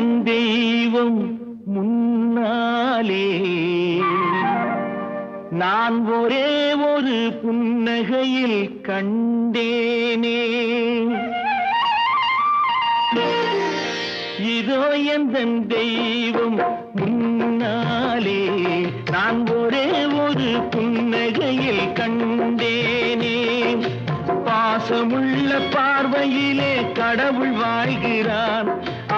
என் தெய்வம் முன்னாலே. நான் ஒரே ஒரு புன்னகையில் கண்டேனே. இதோ எந்த தெய்வம் முன்னாலே. நான் ஒரே ஒரு புன்னகையில் கண்டேனே. பாசமுள்ள பார்வையிலே கடவுள் வாழ்கிறான்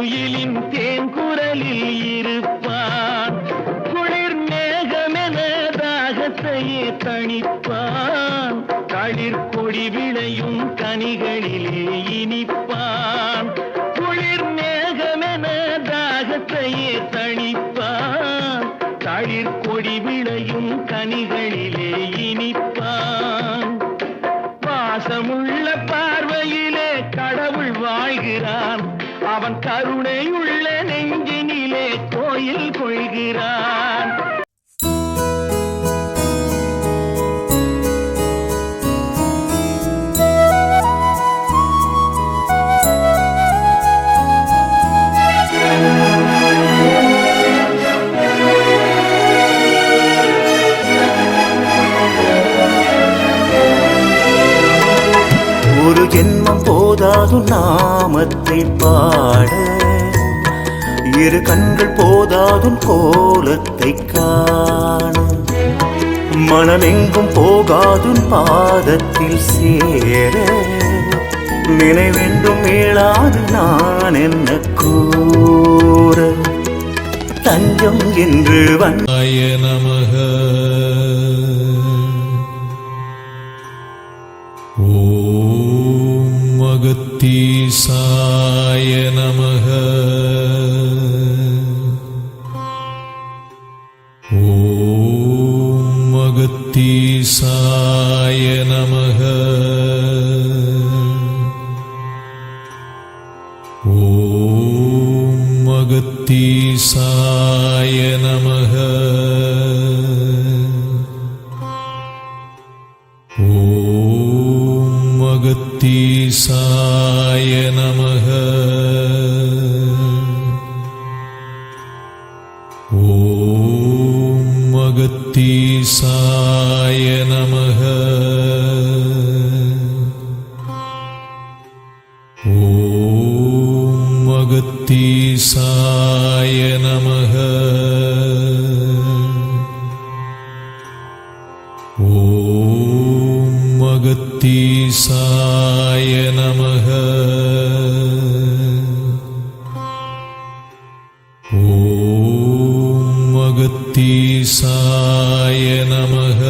குயிலின் தேன் குரலில் இருப்பான். குளிர் மேகமென தாகத்தையே தணிப்பான். களிர் கொடி விளையும் கனிகளிலே இனிப்பான். குளிர் மேகமென தாகத்தையே தணிப்பான். களிர் கொடி விளையும் கனிகளிலே இனிப்பான். பாசமுள்ள பார்வையிலே கடவுள் வாழ்கிறான். அவன் கருணை உள்ள நெஞ்சினிலே கோயில் கொள்கிறான். ஜென்மம் போதாது நாமத்தை பாட. இரு கண்கள் போதாதும் கோலத்தை காண. மனமெங்கும் போகாதும் பாதத்தில் சேர. நினைவென்றும் மேலாது நான் என்ன கூற. தஞ்சம் என்று வந்தாய நமக. गी नमः। ॐ अगति नमः। ॐ अगति साय नमः। गी नमः। ॐ मगत्तिसायन ज्योतिषाय नमः ॐ मगतीसाय नमः